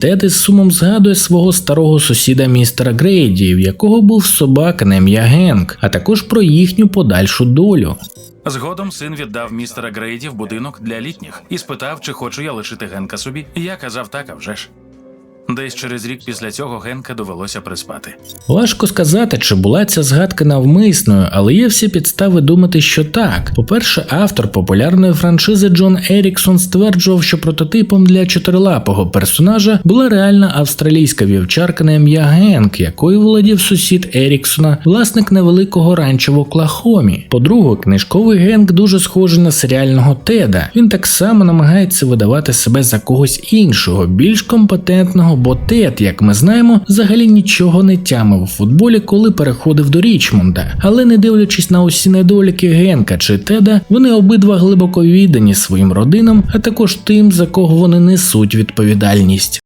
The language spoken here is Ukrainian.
Тед із сумом згадує свого старого сусіда містера Грейді, в якого був собака на ім'я Генк, а також про їхню подальшу долю. Згодом син віддав містера Грейді в будинок для літніх і спитав, чи хочу я лишити Генка собі. Я казав так, а вже ж. Десь через рік після цього Генка довелося приспати. Важко сказати, чи була ця згадка навмисною, але є всі підстави думати, що так. По-перше, автор популярної франшизи Джон Еріксон стверджував, що прототипом для чотирилапого персонажа була реальна австралійська вівчарка на ім'я Генк, якою володів сусід Еріксона, власник невеликого ранчо в Оклахомі. По-друге, книжковий Генк дуже схожий на серіального Теда. Він так само намагається видавати себе за когось іншого, більш компетентного, бо Тед, як ми знаємо, взагалі нічого не тямив у футболі, коли переходив до Річмонда. Але не дивлячись на усі недоліки Генка чи Теда, вони обидва глибоко віддані своїм родинам, а також тим, за кого вони несуть відповідальність.